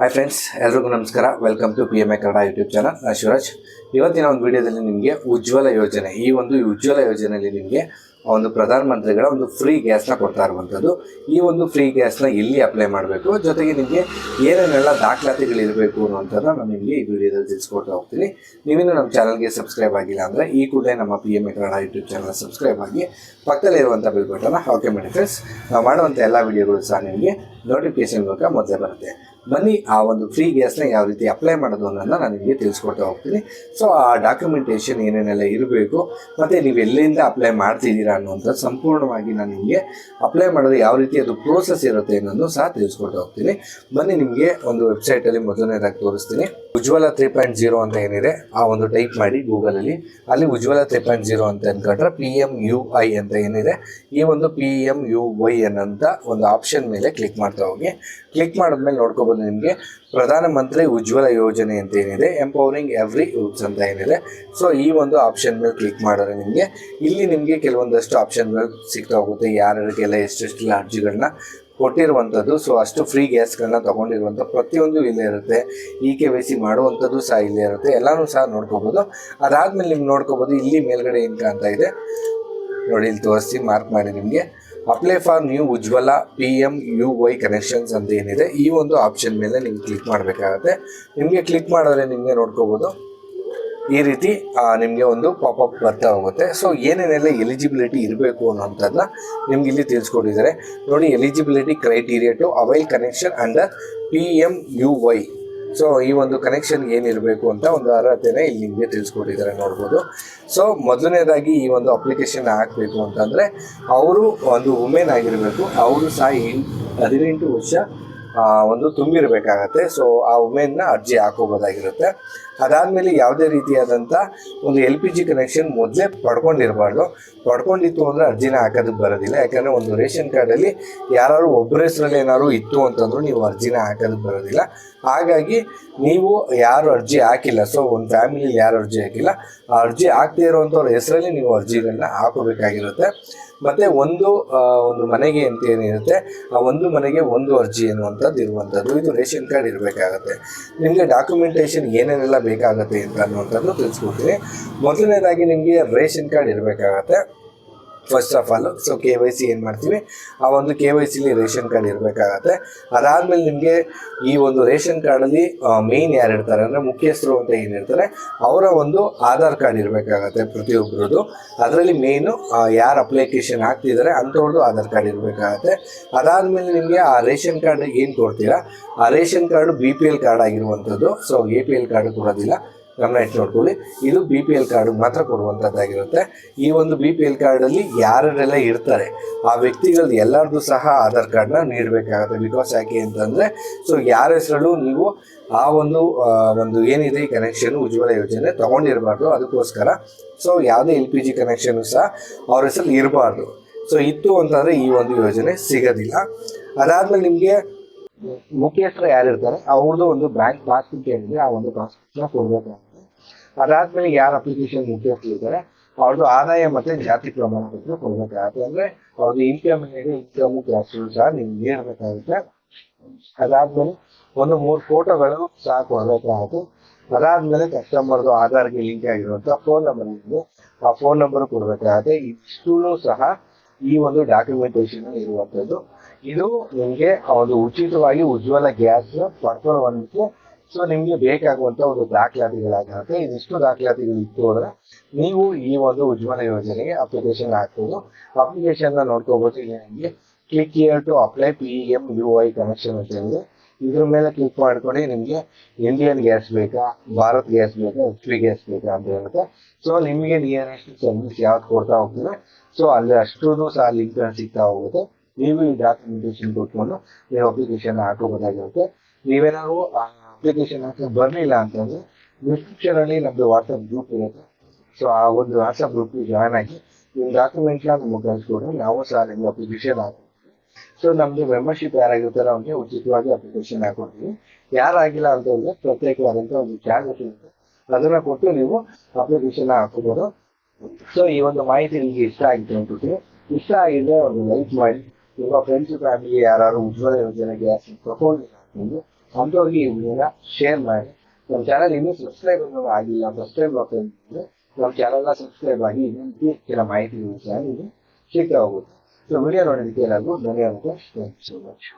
Hi friends ಎಲ್ರಿಗೂ ನಮಸ್ಕಾರ. Welcome to P M A Kannada YouTube channel ನಾನು ಶಿವರಾಜ್. ಇವತ್ತಿನ ಒಂದು ವಿಡಿಯೋದಲ್ಲಿ ನಿಮಗೆ ಉಜ್ವಲ ಯೋಜನೆ, ಈ ಒಂದು ಉಜ್ವಲ ಯೋಜನೆಯಲ್ಲಿ ನಿಮಗೆ ಒಂದು ಪ್ರಧಾನಮಂತ್ರಿಗಳ ಒಂದು ಫ್ರೀ ಗ್ಯಾಸ್ನ ಕೊಡ್ತಾ ಇರುವಂಥದ್ದು ಈ ಒಂದು ಫ್ರೀ ಗ್ಯಾಸ್ನ ಎಲ್ಲಿ ಅಪ್ಲೈ ಮಾಡಬೇಕು, ಜೊತೆಗೆ ನಿಮಗೆ ಏನೇನೆಲ್ಲ ದಾಖಲಾತಿಗಳಿರಬೇಕು ಅನ್ನೋಂಥದ್ದು ನಾನು ನಿಮಗೆ ಈ ವಿಡಿಯೋದಲ್ಲಿ ತಿಳಿಸ್ಕೊಡ್ತಾ ಹೋಗ್ತೀನಿ. ನೀವೇನು ನಮ್ಮ ಚಾನಲ್ಗೆ ಸಬ್ಸ್ಕ್ರೈಬ್ ಆಗಿಲ್ಲ ಅಂದರೆ ಈ ಕೂಡಲೇ ನಮ್ಮ P M A Kannada YouTube channel subscribe ಆಗಿ ಪಕ್ಕದಲ್ಲಿರುವಂಥ ಬಿಲ್ ಬಟನ್ನ ಓಕೆ ಮಾಡಿ ಫ್ರೆಂಡ್ಸ್ ನಾವು ಮಾಡುವಂಥ ಎಲ್ಲ ವಿಡಿಯೋಗಳು ಸಹ ನಿಮಗೆ ನೋಟಿಫಿಕೇಶನ್ ಮೂಲಕ ಮೊದಲೇ ಬರುತ್ತೆ. ಬನ್ನಿ, ಆ ಒಂದು ಫ್ರೀ ಗ್ಯಾಸ್ನ ಯಾವ ರೀತಿ ಅಪ್ಲೈ ಮಾಡೋದು ಅನ್ನೋದನ್ನ ನಾನು ನಿಮಗೆ ತಿಳಿಸ್ಕೊಡ್ತಾ ಹೋಗ್ತೀನಿ. ಸೊ ಆ ಡಾಕ್ಯುಮೆಂಟೇಷನ್ ಏನೇನೆಲ್ಲ ಇರಬೇಕು, ಮತ್ತು ನೀವು ಎಲ್ಲಿಂದ ಅಪ್ಲೈ ಮಾಡ್ತಿದ್ದೀರಾ ಅನ್ನುವಂಥದ್ದು ಸಂಪೂರ್ಣವಾಗಿ ನಾನು ನಿಮಗೆ ಅಪ್ಲೈ ಮಾಡೋದು ಯಾವ ರೀತಿ ಅದು ಪ್ರೋಸೆಸ್ ಇರುತ್ತೆ ಅನ್ನೋದು ಸಹ ತಿಳಿಸ್ಕೊಡ್ತಾ ಹೋಗ್ತೀನಿ. ಬನ್ನಿ, ನಿಮಗೆ ಒಂದು ವೆಬ್ಸೈಟಲ್ಲಿ ಮೊದಲನೇದಾಗಿ ತೋರಿಸ್ತೀನಿ. ಉಜ್ವಲ ತ್ರೀ ಪಾಯಿಂಟ್ ಜೀರೋ ಅಂತ ಏನಿದೆ, ಆ ಒಂದು ಟೈಪ್ ಮಾಡಿ ಗೂಗಲಲ್ಲಿ ಅಲ್ಲಿ. ಉಜ್ವಲ ತ್ರೀ ಪಾಯಿಂಟ್ ಜೀರೋ ಅಂತ ಅಂದ್ಕೊಂಡ್ರೆ ಪಿ ಎಂ ಯು ಐ ಅಂತ ಏನಿದೆ, ಈ ಒಂದು ಪಿ ಎಂ ಯು ವೈ ಅನ್ನೋಂಥ ಒಂದು ಆಪ್ಷನ್ ಮೇಲೆ ಕ್ಲಿಕ್ ಮಾಡ್ತಾ ಹೋಗಿ. ಕ್ಲಿಕ್ ಮಾಡಿದ್ಮೇಲೆ ನೋಡ್ಕೋಬೋದು. ನಿಮಗೆ ಪ್ರಧಾನಮಂತ್ರಿ ಉಜ್ವಲ ಯೋಜನೆ ಅಂತ ಏನಿದೆ ಎಂಪವರಿಂಗ್ ಎವ್ರಿ ಯೂತ್ಸ್ ಅಂತ ಏನಿದೆ. ಸೊ ಈ ಒಂದು ಆಪ್ಷನ್ ಮೇಲೆ ಕ್ಲಿಕ್ ಮಾಡಿದ್ರೆ ನಿಮಗೆ ಇಲ್ಲಿ ನಿಮಗೆ ಕೆಲವೊಂದಷ್ಟು ಆಪ್ಷನ್ಗಳು ಸಿಗ್ತಾ ಹೋಗುತ್ತೆ. ಯಾರ್ಯಾರಿಗೆಲ್ಲ ಎಷ್ಟೆಷ್ಟು ಅರ್ಜಿಗಳನ್ನ ಕೊಟ್ಟಿರುವಂಥದ್ದು ಸೊ ಅಷ್ಟು ಫ್ರೀ ಗ್ಯಾಸ್ಗಳನ್ನ ತೊಗೊಂಡಿರುವಂಥ ಪ್ರತಿಯೊಂದು ಇಲ್ಲೇ ಇರುತ್ತೆ. ಇ ಕೆ ವೈ ಸಿ ಮಾಡುವಂಥದ್ದು ಸಹ ಇಲ್ಲೇ ಇರುತ್ತೆ. ಎಲ್ಲನೂ ಸಹ ನೋಡ್ಕೋಬೋದು. ಅದಾದಮೇಲೆ ನಿಮ್ಗೆ ನೋಡ್ಕೋಬೋದು, ಇಲ್ಲಿ ಮೇಲ್ಗಡೆ ಏನು ಕಾಣ್ತಾ ಇದೆ? ನೋಡಿ, ಇಲ್ಲಿ ತೋರಿಸಿ ಮಾರ್ಕ್ ಮಾಡಿ ನಿಮಗೆ. Apply for new Ujjwala P M U Y connections ಅಂತ ಏನಿದೆ, ಈ ಒಂದು ಆಪ್ಷನ್ ಮೇಲೆ ನೀವು ಕ್ಲಿಕ್ ಮಾಡಬೇಕಾಗತ್ತೆ. ನಿಮಗೆ ಕ್ಲಿಕ್ ಮಾಡಿದ್ರೆ ನಿಮಗೆ ನೋಡ್ಕೋಬೋದು. ಈ ರೀತಿ ನಿಮಗೆ ಒಂದು ಪಾಪಪ್ ಬರ್ತಾ ಹೋಗುತ್ತೆ. ಸೊ ಏನೇನೆಲ್ಲ ಎಲಿಜಿಬಿಲಿಟಿ ಇರಬೇಕು ಅನ್ನೋಂಥದ್ದನ್ನ ನಿಮ್ಗೆ ಇಲ್ಲಿ ತಿಳಿಸ್ಕೊಟ್ಟಿದ್ದಾರೆ. ನೋಡಿ eligibility criteria to avail connection under P M U Y so ಈ ಒಂದು ಕನೆಕ್ಷನ್ ಏನಿರಬೇಕು ಅಂತ ಒಂದು ಅರ್ಹತೆನೇ ಇಲ್ಲಿ ನಿಮಗೆ ತಿಳಿಸ್ಕೊಟ್ಟಿದ್ದಾರೆ ನೋಡ್ಬೋದು. ಸೊ ಮೊದಲನೇದಾಗಿ ಈ ಒಂದು ಅಪ್ಲಿಕೇಶನ್ ಹಾಕಬೇಕು ಅಂತಂದರೆ, ಅವರು ಒಂದು ವುಮೆನ್ ಆಗಿರಬೇಕು. ಅವರು ಸಹ ಹದಿನೆಂಟು ವರ್ಷ ಒಂದು ತುಂಬಿರಬೇಕಾಗತ್ತೆ. ಸೊ ಆ ವುಮೆನ್ನ ಅರ್ಜಿ ಹಾಕೋಬೋದಾಗಿರುತ್ತೆ. ಅದಾದಮೇಲೆ ಯಾವುದೇ ರೀತಿಯಾದಂಥ ಒಂದು ಎಲ್ ಪಿ ಜಿ ಕನೆಕ್ಷನ್ ಮೊದಲೇ ಪಡ್ಕೊಂಡಿರಬಾರ್ದು. ಪಡ್ಕೊಂಡಿತ್ತು ಅಂದರೆ ಅರ್ಜಿನ ಹಾಕೋದಕ್ಕೆ ಬರೋದಿಲ್ಲ. ಯಾಕಂದರೆ ಒಂದು ರೇಷನ್ ಕಾರ್ಡಲ್ಲಿ ಯಾರು ಒಬ್ಬರ ಹೆಸರಲ್ಲಿ ಏನಾದ್ರು ಇತ್ತು ಅಂತಂದ್ರೂ ನೀವು ಅರ್ಜಿನ ಹಾಕೋದಕ್ಕೆ ಬರೋದಿಲ್ಲ. ಹಾಗಾಗಿ ನೀವು ಯಾರು ಅರ್ಜಿ ಹಾಕಿಲ್ಲ. ಸೊ ಒಂದು ಫ್ಯಾಮಿಲಿ ಯಾರು ಅರ್ಜಿ ಹಾಕಿಲ್ಲ. ಆ ಅರ್ಜಿ ಹಾಕದೇ ಅಂಥವ್ರ ಹೆಸರಲ್ಲಿ ನೀವು ಅರ್ಜಿಗಳನ್ನ ಹಾಕೋಬೇಕಾಗಿರುತ್ತೆ. ಮತ್ತು ಒಂದು ಒಂದು ಮನೆಗೆ ಅಂತ ಏನಿರುತ್ತೆ, ಆ ಒಂದು ಮನೆಗೆ ಒಂದು ಅರ್ಜಿ ಅನ್ನುವಂಥದ್ದು ಇರುವಂಥದ್ದು. ಇದು ರೇಷನ್ ಕಾರ್ಡ್ ಇರಬೇಕಾಗತ್ತೆ. ನಿಮಗೆ ಡಾಕ್ಯುಮೆಂಟೇಷನ್ ಏನೇನೆಲ್ಲ ಬೇಕಾಗುತ್ತೆ ಅಂತ ಅನ್ನುವಂಥದ್ದು ತಿಳಿಸ್ಕೊಡ್ತೀನಿ. ಮೊದಲನೇದಾಗಿ ನಿಮಗೆ ರೇಷನ್ ಕಾರ್ಡ್ ಇರಬೇಕಾಗತ್ತೆ. First of all so K Y C ಏನು ಮಾಡ್ತೀವಿ? ಆ ಒಂದು ಕೆ ವೈ ಸಿಲಿ ರೇಷನ್ ಕಾರ್ಡ್ ಇರಬೇಕಾಗತ್ತೆ. ಅದಾದಮೇಲೆ ನಿಮಗೆ ಈ ಒಂದು ರೇಷನ್ ಕಾರ್ಡಲ್ಲಿ ಮೇನ್ ಯಾರು ಇರ್ತಾರೆ ಅಂದರೆ ಮುಖ್ಯಸ್ಥರು ಅಂತ ಏನಿರ್ತಾರೆ ಅವರ ಒಂದು ಆಧಾರ್ ಕಾರ್ಡ್ ಇರಬೇಕಾಗತ್ತೆ ಪ್ರತಿಯೊಬ್ಬರದ್ದು ಅದರಲ್ಲಿ ಮೇನು ಯಾರು ಅಪ್ಲಿಕೇಶನ್ ಹಾಕ್ತಿದ್ದಾರೆ ಅಂಥವ್ರದ್ದು ಆಧಾರ್ ಕಾರ್ಡ್ ಇರಬೇಕಾಗತ್ತೆ. ಅದಾದಮೇಲೆ ನಿಮಗೆ ಆ ರೇಷನ್ ಕಾರ್ಡ್ ಏನು ಕೊಡ್ತೀರಾ? ಆ ration card B P L card ಆಗಿರುವಂಥದ್ದು. So A P L card ಕೊಡೋದಿಲ್ಲ ಗಮನ ಇಟ್ಟು ನೋಡ್ಕೊಳ್ಳಿ. ಇದು ಬಿ ಪಿ ಎಲ್ ಕಾರ್ಡ್ ಮಾತ್ರ ಕೊಡುವಂಥದ್ದಾಗಿರುತ್ತೆ ಈ ಒಂದು ಬಿ ಪಿ ಎಲ್ ಕಾರ್ಡಲ್ಲಿ ಯಾರೆಲ್ಲ ಇರ್ತಾರೆ, ಆ ವ್ಯಕ್ತಿಗಳು ಎಲ್ಲರದ್ದು ಸಹ ಆಧಾರ್ ಕಾರ್ಡ್ನ ನೀಡಬೇಕಾಗುತ್ತೆ. ಬಿಕಾಸ್ ಯಾಕೆ ಅಂತಂದರೆ ಸೊ ಯಾರ ಹೆಸರಲ್ಲೂ ನೀವು ಆ ಒಂದು ಒಂದು ಏನಿದೆ ಈ ಕನೆಕ್ಷನ್ ಉಜ್ವಲ ಯೋಜನೆ ತೊಗೊಂಡಿರಬಾರ್ದು. ಅದಕ್ಕೋಸ್ಕರ ಸೊ ಯಾವುದೇ ಎಲ್ ಪಿ ಜಿ ಕನೆಕ್ಷನು ಸಹ ಅವ್ರ ಹೆಸರಲ್ಲಿ ಇರಬಾರ್ದು. ಸೊ ಇತ್ತು ಅಂತಂದರೆ ಈ ಒಂದು ಯೋಜನೆ ಸಿಗೋದಿಲ್ಲ. ಅದಾದಮೇಲೆ ನಿಮಗೆ ಮುಖ್ಯಸ್ಥರು ಯಾರಿರ್ತಾರೆ? ಅವ್ರದ್ದು ಒಂದು ಬ್ಯಾಂಕ್ ಪಾಸ್ಬುಕ್ ಏನಿದೆ, ಆ ಒಂದು ಪಾಸ್ಬುಕ್ನ ಕೊಡಬೇಕಾಗುತ್ತೆ ಅದಾದ್ಮೇಲೆ ಯಾರು ಅಪ್ಲಿಕೇಶನ್ ಮುಖ್ಯಸ್ಥರು ಇದ್ದಾರೆ ಅವ್ರದ್ದು ಆದಾಯ ಮತ್ತೆ ಜಾತಿ ಪ್ರಮಾಣ ಪತ್ರ ಕೊಡ್ಬೇಕಾಗುತ್ತೆ ಅಂದ್ರೆ ಅವ್ರದ್ದು ಇನ್ಕಮ್ ಏನಿದೆ ಇನ್ಕಮ್ ಕ್ಯಾಸ್ಟ್ ಸಹ ನಿಮ್ಗೆ ನೀಡಬೇಕಾಗುತ್ತೆ ಅದಾದ್ಮೇಲೆ ಒಂದು ಮೂರು ಫೋಟೋಗಳು ಸಹ ಕೊಡಬೇಕಾಗುತ್ತೆ. ಅದಾದ್ಮೇಲೆ ಕಸ್ಟಮರ್ದು ಆಧಾರ್ಗೆ ಲಿಂಕ್ ಆಗಿರುವಂತ ಫೋನ್ ನಂಬರ್ ಆ ಫೋನ್ ನಂಬರ್ ಕೊಡ್ಬೇಕಾಗುತ್ತೆ. ಇಷ್ಟೂ ಸಹ ಈ ಒಂದು ಡಾಕ್ಯುಮೆಂಟೇಶನ್ ಇರುವಂತದ್ದು. ಇದು ನಿಮಗೆ ಒಂದು ಉಚಿತವಾಗಿ ಉಜ್ವಲ ಗ್ಯಾಸ್ ಪಡ್ಕೊಳ್ಳುವಂತೆ ಸೊ ನಿಮಗೆ ಬೇಕಾಗುವಂತ ಒಂದು ದಾಖಲಾತಿಗಳಾಗಿರುತ್ತೆ ಇದಿಷ್ಟು ದಾಖಲಾತಿಗಳು ಇತ್ತು ಅಂದ್ರೆ ನೀವು ಈ ಒಂದು ಉಜ್ವಲ ಯೋಜನೆಗೆ ಅಪ್ಲಿಕೇಶನ್ ಹಾಕ್ಬೋದು. ಅಪ್ಲಿಕೇಶನ್ ನೋಡ್ಕೋಬಹುದು ಇಲ್ಲಿ ನಿಮಗೆ click here to apply P M U I connection ಅಂತ ಹೇಳಿದೆ ಇದ್ರ ಮೇಲೆ ಕ್ಲಿಕ್ ಮಾಡ್ಕೊಂಡು ನಿಮಗೆ ಇಂಡಿಯನ್ ಗ್ಯಾಸ್ ಬೇಕಾ, ಭಾರತ್ ಗ್ಯಾಸ್ ಬೇಕಾ ಎಚ್ ಪಿ ಗ್ಯಾಸ್ ಬೇಕಾ ಅಂತ ಹೇಳುತ್ತೆ. ಸೊ ನಿಮಗೆ ನಿಯರೆಸ್ಟ್ ಸರ್ವಿಸ್ ಯಾವ್ದು ಕೊಡ್ತಾ ಹೋಗ್ತದೆ? ಸೊ ಅಲ್ಲಿ ಅಷ್ಟು ಸಹ ಲಿಂಕ್ ಸಿಗ್ತಾ ಹೋಗುತ್ತೆ. ನೀವು ಈ ಡಾಕ್ಯುಮೆಂಟೇಶನ್ ಕೊಟ್ಕೊಂಡು ನೀವು ಅಪ್ಲಿಕೇಶನ್ ಹಾಕೋಬೋದಾಗಿರುತ್ತೆ ನೀವೇನಾದ್ರು ಅಪ್ಲಿಕೇಶನ್ ಹಾಕಿ ಬರಲಿಲ್ಲ ಅಂತಂದ್ರೆ ಡಿಸ್ಕ್ರಿಪ್ಷನ್ ಅಲ್ಲಿ ನಮ್ದು ವಾಟ್ಸಪ್ ಗ್ರೂಪ್ ಇರುತ್ತೆ. ಸೊ ಆ ಒಂದು ವಾಟ್ಸಪ್ ಗ್ರೂಪ್ ಜಾಯ್ನ್ ಆಗಿ ನಿಮ್ಮ ಡಾಕ್ಯುಮೆಂಟ್ನ ನಮಗೆ ಕಳಿಸ್ಕೊಡ್ರೆ ನಾವು ಸಹ ನಿಮ್ಗೆ ಅಪ್ಲಿಕೇಶನ್ ಹಾಕ್ತೀವಿ. ಸೊ ನಮ್ದು ಮೆಂಬರ್ಶಿಪ್ ಯಾರಾಗಿರ್ತಾರೋ ಅವ್ರಿಗೆ ಉಚಿತವಾಗಿ ಅಪ್ಲಿಕೇಶನ್ ಹಾಕೊಡ್ತೀವಿ. ಯಾರಾಗಿಲ್ಲ ಅಂತ ಅಂದ್ರೆ ಪ್ರತ್ಯೇಕವಾದಂತ ಒಂದು ಚಾರ್ಜ್ ಇರುತ್ತೆ. ಅದನ್ನ ಕೊಟ್ಟು ನೀವು ಅಪ್ಲಿಕೇಶನ್ ಹಾಕೋಬಹುದು ಸೊ ಈ ಒಂದು ಮಾಹಿತಿ ನಿಮಗೆ ಇಷ್ಟ ಆಗಿತ್ತು ಅನ್ಸುತ್ತೆ ಇಷ್ಟ ಆಗಿದ್ರೆ ಒಂದು ಲೈಕ್ ಮಾಡಿ. ನಿಮ್ಮ ಫ್ರೆಂಡ್ಸ್ ಫ್ಯಾಮಿಲಿ ಯಾರು ಉಜ್ವಲ ಯೋಜನೆಗೆ ತಗೊಂಡಿಲ್ಲ ಹಾಕೊಂಡು ಅಂಥವ್ರಿಗೆ ಈ ವಿಡಿಯೋನ ಶೇರ್ ಮಾಡಿ. ನಮ್ಮ ಚಾನಲ್ ಇನ್ನೂ ಸಬ್ಸ್ಕ್ರೈಬ್ ಆಗಿಲ್ಲ ಸಬ್ಸ್ಕ್ರೈಬ್ ಆಗ್ತದೆ ನಮ್ಮ ಚಾನಲ್ನ ಸಬ್ಸ್ಕ್ರೈಬ್ ಆಗಿ ಇನ್ನೊಂದು ಕೆಲ ಮಾಹಿತಿ ಸಿಗ್ತಾ ಹೋಗುತ್ತೆ ஸோ வீடியோவில் நிறுத்தி எல்லாருக்கும் நிறையா இருக்கும் தேங்க்யூ ஸோ மச்